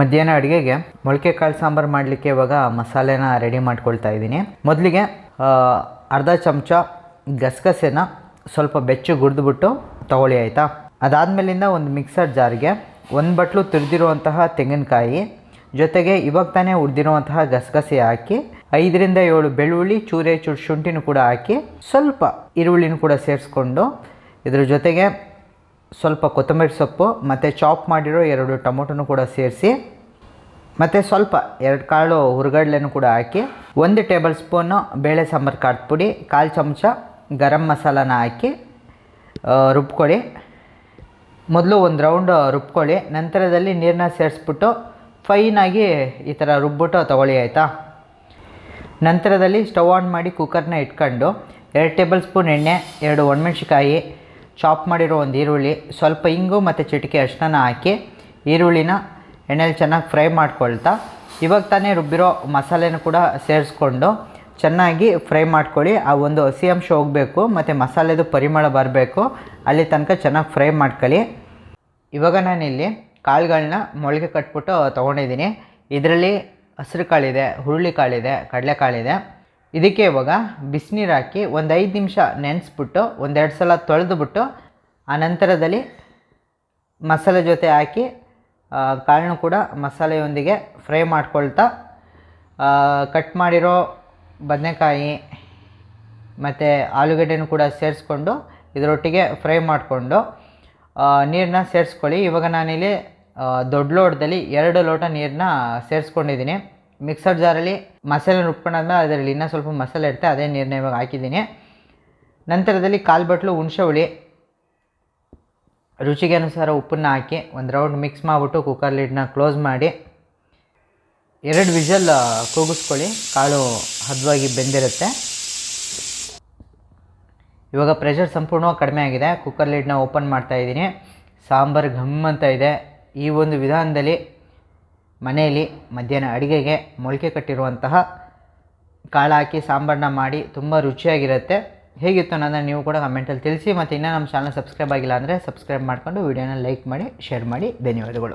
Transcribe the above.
ಮಧ್ಯಾಹ್ನ ಅಡುಗೆಗೆ ಮೊಳಕೆ ಕಾಳು ಸಾಂಬಾರು ಮಾಡಲಿಕ್ಕೆ ಇವಾಗ ಮಸಾಲೆನ ರೆಡಿ ಮಾಡ್ಕೊಳ್ತಾ ಇದ್ದೀನಿ. ಮೊದಲಿಗೆ ಅರ್ಧ ಚಮಚ ಗಸಗಸೆನ ಸ್ವಲ್ಪ ಬೆಚ್ಚು ಗುಡ್ದುಬಿಟ್ಟು ತಗೊಳ್ಳಿ ಆಯಿತಾ? ಅದಾದಮೇಲಿಂದ ಒಂದು ಮಿಕ್ಸರ್ ಜಾರ್ಗೆ ಒಂದು ಬಟ್ಲು ತುರಿದಿರುವಂತಹ ತೆಂಗಿನಕಾಯಿ, ಜೊತೆಗೆ ಇವಾಗ ತಾನೇ ಹುರಿದಿರುವಂತಹ ಗಸಗಸೆ ಹಾಕಿ, ಐದರಿಂದ ಏಳು ಬೆಳ್ಳುಳ್ಳಿ, ಚೂರೆ ಚೂರು ಶುಂಠಿನೂ ಕೂಡ ಹಾಕಿ ಸ್ವಲ್ಪ ಈರುಳ್ಳಿನೂ ಕೂಡ ಸೇರಿಸ್ಕೊಂಡು ಇದ್ರ ಜೊತೆಗೆ ಸ್ವಲ್ಪ ಕೊತ್ತಂಬರಿ ಸೊಪ್ಪು, ಮತ್ತು ಚಾಪ್ ಮಾಡಿರೋ ಎರಡು ಟೊಮೊಟೊನು ಕೂಡ ಸೇರಿಸಿ, ಮತ್ತು ಸ್ವಲ್ಪ ಎರಡು ಕಾಳು ಹುರುಗಡ್ಲೆನೂ ಕೂಡ ಹಾಕಿ, ಒಂದು ಟೇಬಲ್ ಸ್ಪೂನು ಬೇಳೆ ಸಾಂಬಾರು ಖಾರದ ಪುಡಿ, ಕಾಲು ಚಮಚ ಗರಂ ಮಸಾಲಾನ ಹಾಕಿ ರುಬ್ಕೊಳ್ಳಿ. ಮೊದಲು ಒಂದು ರೌಂಡ್ ರುಬ್ಕೊಳ್ಳಿ, ನಂತರದಲ್ಲಿ ನೀರನ್ನ ಸೇರಿಸ್ಬಿಟ್ಟು ಫೈನಾಗಿ ಈ ಥರ ರುಬ್ಬಿಟ್ಟು ತಗೊಳ್ಳಿ, ಆಯಿತಾ? ನಂತರದಲ್ಲಿ ಸ್ಟವ್ ಆನ್ ಮಾಡಿ ಕುಕ್ಕರ್ನ ಇಟ್ಕೊಂಡು, ಎರಡು ಟೇಬಲ್ ಸ್ಪೂನ್ ಎಣ್ಣೆ, ಎರಡು ಒಣಮೆಣ್ಸಿಕಾಯಿ ಚಾಪ್ ಮಾಡಿರೋ ಒಂದು ಈರುಳ್ಳಿ, ಸ್ವಲ್ಪ ಇಂಗು ಮತ್ತು ಚಿಟಿಕೆ ಅರಿಶಿನ ಹಾಕಿ ಈರುಳ್ಳಿನ ಎಣ್ಣೆಲಿ ಚೆನ್ನಾಗಿ ಫ್ರೈ ಮಾಡ್ಕೊಳ್ತಾ, ಇವಾಗ ತಾನೇ ರುಬ್ಬಿರೋ ಮಸಾಲೆನೂ ಕೂಡ ಸೇರಿಸ್ಕೊಂಡು ಚೆನ್ನಾಗಿ ಫ್ರೈ ಮಾಡ್ಕೊಳ್ಳಿ. ಆ ಒಂದು ಹಸಿ ಅಂಶ ಹೋಗಬೇಕು, ಮತ್ತು ಮಸಾಲೆದು ಪರಿಮಳ ಬರಬೇಕು, ಅಲ್ಲಿ ತನಕ ಚೆನ್ನಾಗಿ ಫ್ರೈ ಮಾಡ್ಕೊಳ್ಳಿ. ಇವಾಗ ನಾನಿಲ್ಲಿ ಕಾಳುಗಳನ್ನ ಮೊಳಕೆ ಕಟ್ಬಿಟ್ಟು ತೊಗೊಂಡಿದ್ದೀನಿ. ಇದರಲ್ಲಿ ಹಸಿರು ಕಾಳಿದೆ, ಹುರುಳಿ ಕಾಳಿದೆ ಕಡಲೆಕಾಳಿದೆ ಇದಕ್ಕೆ ಇವಾಗ ಬಿಸಿನೀರು ಹಾಕಿ ಒಂದು ಐದು ನಿಮಿಷ ನೆನೆಸ್ಬಿಟ್ಟು ಒಂದೆರಡು ಸಲ ತೊಳೆದುಬಿಟ್ಟು ನಂತರದಲ್ಲಿ ಮಸಾಲೆ ಜೊತೆ ಹಾಕಿ ಕಾಳನ್ನು ಕೂಡ ಮಸಾಲೆಯೊಂದಿಗೆ ಫ್ರೈ ಮಾಡ್ಕೊಳ್ತಾ ಕಟ್ ಮಾಡಿರೋ ಬದನೆಕಾಯಿ ಮತ್ತು ಆಲೂಗಡ್ಡೆನೂ ಕೂಡ ಸೇರಿಸ್ಕೊಂಡು ಇದರೊಟ್ಟಿಗೆ ಫ್ರೈ ಮಾಡಿಕೊಂಡು ನೀರನ್ನ ಸೇರಿಸ್ಕೊಳ್ಳಿ. ಇವಾಗ ನಾನಿಲ್ಲಿ ದೊಡ್ಡ ಲೋಟದಲ್ಲಿ ಎರಡು ಲೋಟ ನೀರನ್ನ ಸೇರಿಸ್ಕೊಂಡಿದ್ದೀನಿ. ಮಿಕ್ಸರ್ ಜಾರಲ್ಲಿ ಮಸಾಲೆ ರುಬ್ಕೊಂಡಾದ್ಮೇಲೆ ಅದರಲ್ಲಿ ಇನ್ನೂ ಸ್ವಲ್ಪ ಮಸಾಲೆ ಇರುತ್ತೆ, ಅದೇ ನೀರನ್ನ ಇವಾಗ ಹಾಕಿದ್ದೀನಿ. ನಂತರದಲ್ಲಿ ಕಾಲು ಬಟ್ಲು, ಹುಣಸೆ ಹುಳಿ, ರುಚಿಗೆ ಅನುಸಾರ ಉಪ್ಪನ್ನ ಹಾಕಿ ಒಂದು ರೌಂಡ್ ಮಿಕ್ಸ್ ಮಾಡಿಬಿಟ್ಟು ಕುಕ್ಕರ್ ಲಿಡ್ನ ಕ್ಲೋಸ್ ಮಾಡಿ, ಎರಡು ವಿಷಲ್ ಕೂಗಿಸ್ಕೊಳ್ಳಿ. ಕಾಳು ಹದವಾಗಿ ಬೆಂದಿರುತ್ತೆ. ಇವಾಗ ಪ್ರೆಷರ್ ಸಂಪೂರ್ಣವಾಗಿ ಕಡಿಮೆ ಆಗಿದೆ. ಕುಕ್ಕರ್ ಲಿಡ್ನ ಓಪನ್ ಮಾಡ್ತಾ ಇದ್ದೀನಿ. ಸಾಂಬಾರು ಘಮ್ ಅಂತ ಇದೆ. ಈ ಒಂದು ವಿಧಾನದಲ್ಲಿ ಮನೆಯಲ್ಲಿ ಮಧ್ಯಾಹ್ನ ಅಡುಗೆಗೆ ಮೊಳಕೆ ಕಟ್ಟಿರುವಂತಹ ಕಾಳು ಹಾಕಿ ಸಾಂಬಾರನ್ನ ಮಾಡಿ ತುಂಬ ರುಚಿಯಾಗಿರುತ್ತೆ. ಹೇಗಿತ್ತು ಅನ್ನೋದನ್ನು ನೀವು ಕೂಡ ಕಮೆಂಟಲ್ಲಿ ತಿಳಿಸಿ. ಮತ್ತು ಇನ್ನೂ ನಮ್ಮ ಚಾನಲ್ ಸಬ್ಸ್ಕ್ರೈಬ್ ಆಗಿಲ್ಲ ಅಂದರೆ ಸಬ್ಸ್ಕ್ರೈಬ್ ಮಾಡಿಕೊಂಡು ವಿಡಿಯೋನ ಲೈಕ್ ಮಾಡಿ ಶೇರ್ ಮಾಡಿ. ಧನ್ಯವಾದಗಳು.